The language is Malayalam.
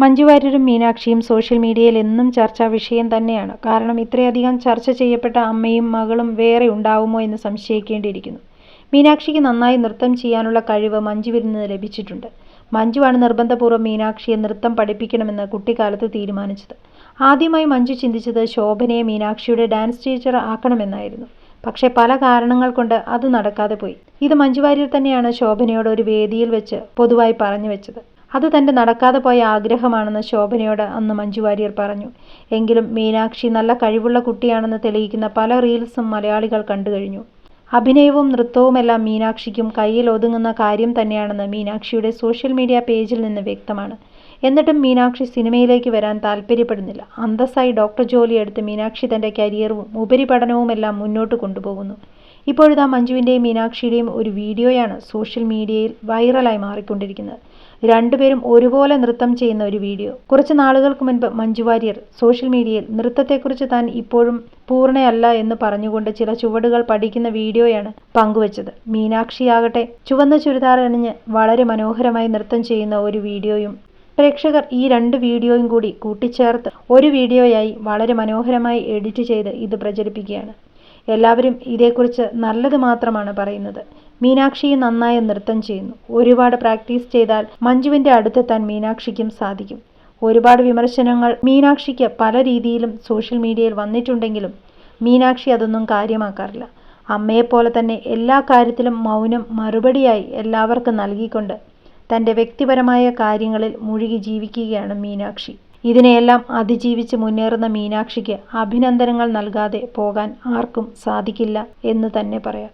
മഞ്ജു വാര്യരും മീനാക്ഷിയും സോഷ്യൽ മീഡിയയിൽ എന്നും ചർച്ചാ വിഷയം തന്നെയാണ്. കാരണം ഇത്രയധികം ചർച്ച ചെയ്യപ്പെട്ട അമ്മയും മകളും വേറെ ഉണ്ടാവുമോ എന്ന് സംശയിക്കേണ്ടിയിരിക്കുന്നു. മീനാക്ഷിക്ക് നന്നായി നൃത്തം ചെയ്യാനുള്ള കഴിവ് മഞ്ജുവിൽ നിന്ന് ലഭിച്ചിട്ടുണ്ട്. മഞ്ജുവാണ് നിർബന്ധപൂർവം മീനാക്ഷിയെ നൃത്തം പഠിപ്പിക്കണമെന്ന് കുട്ടിക്കാലത്ത് തീരുമാനിച്ചത്. ആദ്യമായി മഞ്ജു ചിന്തിച്ചത് ശോഭനയെ മീനാക്ഷിയുടെ ഡാൻസ് ടീച്ചർ ആക്കണമെന്നായിരുന്നു. പക്ഷേ പല കാരണങ്ങൾ കൊണ്ട് അത് നടക്കാതെ പോയി. ഇത് മഞ്ജുവാര്യർ തന്നെയാണ് ശോഭനയോട് ഒരു വേദിയിൽ വെച്ച് പൊതുവായി പറഞ്ഞു വെച്ചത്. അത് തന്റെ നടക്കാതെ പോയ ആഗ്രഹമാണെന്ന് ശോഭനയോട് അന്ന് മഞ്ജു വാര്യർ പറഞ്ഞു. എങ്കിലും മീനാക്ഷി നല്ല കഴിവുള്ള കുട്ടിയാണെന്ന് തെളിയിക്കുന്ന പല റീൽസും മലയാളികൾ കണ്ടു കഴിഞ്ഞു. അഭിനയവും നൃത്തവുമെല്ലാം മീനാക്ഷിക്കും കയ്യിൽ ഒതുങ്ങുന്ന കാര്യം തന്നെയാണെന്ന് മീനാക്ഷിയുടെ സോഷ്യൽ മീഡിയ പേജിൽ നിന്ന് വ്യക്തമാണ്. എന്നിട്ടും മീനാക്ഷി സിനിമയിലേക്ക് വരാൻ താല്പര്യപ്പെടുന്നില്ല അന്തസ്സായി ഡോക്ടർ ജോലിയെടുത്ത് മീനാക്ഷി തന്റെ കരിയറും ഉപരിപഠനവുമെല്ലാം മുന്നോട്ട് കൊണ്ടുപോകുന്നു. ഇപ്പോഴിതാ മഞ്ജുവിന്റെയും മീനാക്ഷിയുടെയും ഒരു വീഡിയോയാണ് സോഷ്യൽ മീഡിയയിൽ വൈറലായി മാറിക്കൊണ്ടിരിക്കുന്നത്. രണ്ടുപേരും ഒരുപോലെ നൃത്തം ചെയ്യുന്ന ഒരു വീഡിയോ. കുറച്ച് നാളുകൾക്ക് മുൻപ് മഞ്ജു വാര്യർ സോഷ്യൽ മീഡിയയിൽ നൃത്തത്തെക്കുറിച്ച് താൻ ഇപ്പോഴും പൂർണയല്ല എന്ന് പറഞ്ഞുകൊണ്ട് ചില ചുവടുകൾ പഠിക്കുന്ന വീഡിയോയാണ് പങ്കുവച്ചത്. മീനാക്ഷിയാകട്ടെ ചുവന്ന ചുരിദാർ അണിഞ്ഞ് വളരെ മനോഹരമായി നൃത്തം ചെയ്യുന്ന ഒരു വീഡിയോയും പ്രേക്ഷകർ ഈ രണ്ട് വീഡിയോയും കൂടി കൂട്ടിച്ചേർത്ത് ഒരു വീഡിയോയായി വളരെ മനോഹരമായി എഡിറ്റ് ചെയ്ത് ഇത് പ്രചരിപ്പിക്കുകയാണ്. എല്ലാവരും ഇതേക്കുറിച്ച് നല്ലത് മാത്രമാണ് പറയുന്നത്. മീനാക്ഷി നന്നായി നൃത്തം ചെയ്യുന്നു. ഒരുപാട് പ്രാക്ടീസ് ചെയ്താൽ മഞ്ജുവിന്റെ അടുത്തെത്താൻ മീനാക്ഷിക്കും സാധിക്കും. ഒരുപാട് വിമർശനങ്ങൾ മീനാക്ഷിക്ക് പല രീതിയിലും സോഷ്യൽ മീഡിയയിൽ വന്നിട്ടുണ്ടെങ്കിലും മീനാക്ഷി അതൊന്നും കാര്യമാക്കാറില്ല. അമ്മയെപ്പോലെ തന്നെ എല്ലാ കാര്യത്തിലും മൗനം മറുപടിയായി എല്ലാവർക്കും നൽകിക്കൊണ്ട് തന്റെ വ്യക്തിപരമായ കാര്യങ്ങളിൽ മുഴുകി ജീവിക്കുകയാണ് മീനാക്ഷി. ഇതിനെയെല്ലാം അതിജീവിച്ച് മുന്നേറുന്ന മീനാക്ഷിക്ക് അഭിനന്ദനങ്ങൾ നൽകാതെ പോകാൻ ആർക്കും സാധിക്കില്ല എന്ന് തന്നെ പറയാം.